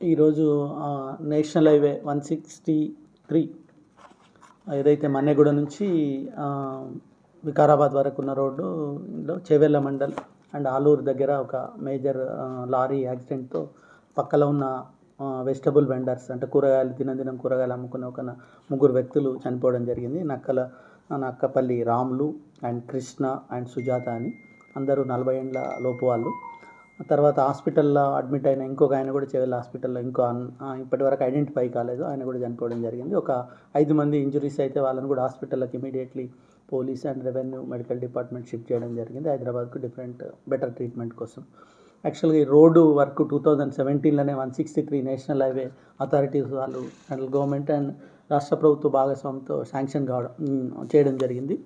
ఈరోజు national highway one sixty three ఏదైతే మన్నెగూడ నుంచి వికారాబాద్ వరకు ఉన్న రోడ్డులో చెవెళ్ళ మండల్ అండ్ ఆలూరు దగ్గర ఒక మేజర్ లారీ యాక్సిడెంట్తో పక్కలో ఉన్న వెజిటబుల్ వెండర్స్ అంటే కూరగాయలు దినదినం కూరగాయలు అమ్ముకునే ఒక ముగ్గురు వ్యక్తులు చనిపోవడం జరిగింది. నక్కల నక్కపల్లి రాములు అండ్ కృష్ణ అండ్ సుజాత అని అందరూ నలభై ఏండ్ల లోపు వాళ్ళు తర్వాత హాస్పిటల్లో అడ్మిట్ అయిన ఇంకొక ఆయన కూడా చెవెల్ హాస్పిటల్లో ఇంకో ఇప్పటి వరకు ఐడెంటిఫై కాలేదు. ఆయన కూడా చనిపోవడం జరిగింది. ఒక ఐదు మంది ఇంజురీస్ అయితే వాళ్ళని కూడా హాస్పిటల్లోకి immediately police and revenue medical department shift చేయడం జరిగింది. హైదరాబాద్కు డిఫరెంట్ బెటర్ ట్రీట్మెంట్ కోసం. యాక్చువల్గా ఈ road work two thousand సెవెంటీన్లోనే one sixty three national highway authorities వాళ్ళు సెంట్రల్ గవర్నమెంట్ అండ్ రాష్ట్ర ప్రభుత్వ భాగస్వామ్యంతో శాంక్షన్ కావడం చేయడం జరిగింది.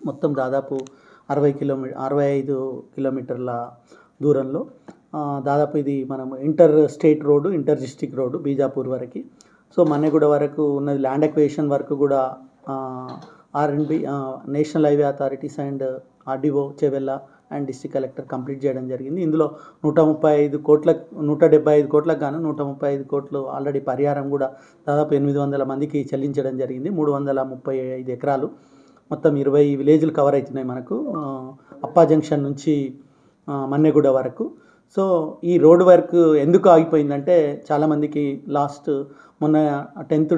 మొత్తం దాదాపు అరవై కిలోమీ అరవై ఐదు కిలోమీటర్ల దూరంలో. దాదాపు ఇది మనం inter state road inter district road Bijapur వరకు. సో మన్నెగూడ వరకు ఉన్నది ల్యాండ్ ఎక్వేషన్ వరకు కూడా R N B national highway authorities and RDO Chevella and district collector complete చేయడం జరిగింది. ఇందులో నూట ముప్పై ఐదు కోట్ల నూట డెబ్బై ఐదు కోట్లకు గాను నూట ముప్పై ఐదు కోట్లు ఆల్రెడీ పరిహారం కూడా దాదాపు ఎనిమిది వందల మందికి చెల్లించడం జరిగింది. మూడు వందల ముప్పై ఐదు ఎకరాలు. మొత్తం ఇరవై విలేజ్లు కవర్ అవుతున్నాయి మనకు. అప్పా జంక్షన్ నుంచి మన్నెగూడ వరకు. సో ఈ రోడ్ వర్క్ ఎందుకు ఆగిపోయిందంటే చాలామందికి లాస్ట్ మొన్న టెన్త్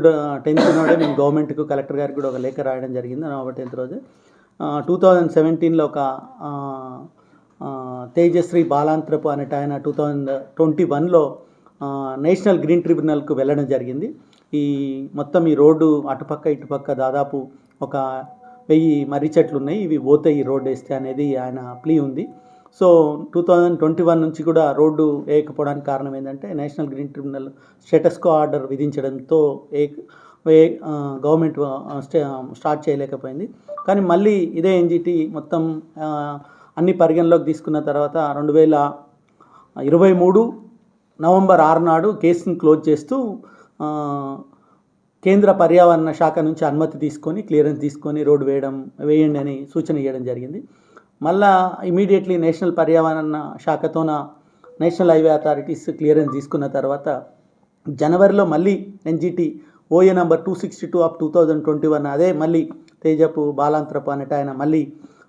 టెన్త్ నాడే మేము గవర్నమెంట్కు కలెక్టర్ గారికి కూడా ఒక లేఖ రాయడం జరిగింది నవంబర్ టెన్త్ రోజు. టూ థౌజండ్ సెవెంటీన్లో ఒక తేజశ్రీ బాలాంత్రపు అనేట ఆయన టూ థౌజండ్ ట్వంటీ వన్లో నేషనల్ గ్రీన్ ట్రిబ్యునల్కు వెళ్ళడం జరిగింది. ఈ మొత్తం ఈ రోడ్డు అటుపక్క ఇటుపక్క దాదాపు ఒక వెయ్యి మర్రి చెట్లు ఉన్నాయి ఇవి పోతే ఈ రోడ్డు వేస్తే అనేది ఆయన ప్లీ ఉంది. So two thousand twenty one నుంచి కూడా రోడ్డు వేయకపోవడానికి కారణం ఏంటంటే National Green Tribunal status quo order విధించడంతో ఏ గవర్నమెంట్ స్టే స్టార్ట్ చేయలేకపోయింది. కానీ మళ్ళీ ఇదే ఎన్జిటి మొత్తం అన్ని పరిగణలోకి తీసుకున్న తర్వాత రెండు వేల ఇరవై మూడు నవంబర్ ఆరు నాడు కేసును క్లోజ్ చేస్తూ కేంద్ర పర్యావరణ శాఖ నుంచి అనుమతి తీసుకొని క్లియరెన్స్ తీసుకొని రోడ్డు వేయడం వేయండి అని సూచన ఇవ్వడం జరిగింది. మళ్ళా ఇమీడియట్లీ నేషనల్ పర్యావరణ శాఖతోన నేషనల్ హైవే అథారిటీస్ క్లియరెన్స్ తీసుకున్న తర్వాత జనవరిలో మళ్ళీ NGT OA number two sixty two of two thousand twenty one అదే మళ్ళీ తేజపు బాలాంత్రపు అనేట ఆయన మళ్ళీ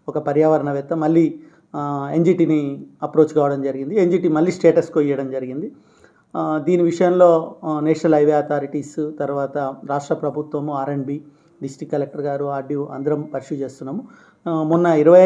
ఒక పర్యావరణవేత్త మళ్ళీ ఎన్జిటిని అప్రోచ్ కావడం జరిగింది. ఎన్జిటి మళ్ళీ స్టేటస్కో ఇవ్వడం జరిగింది. దీని విషయంలో నేషనల్ హైవే అథారిటీస్ తర్వాత రాష్ట్ర ప్రభుత్వము R N B district collector గారు ఆర్డీఓ అందరం పర్సూ చేస్తున్నాము. మొన్న ఇరవై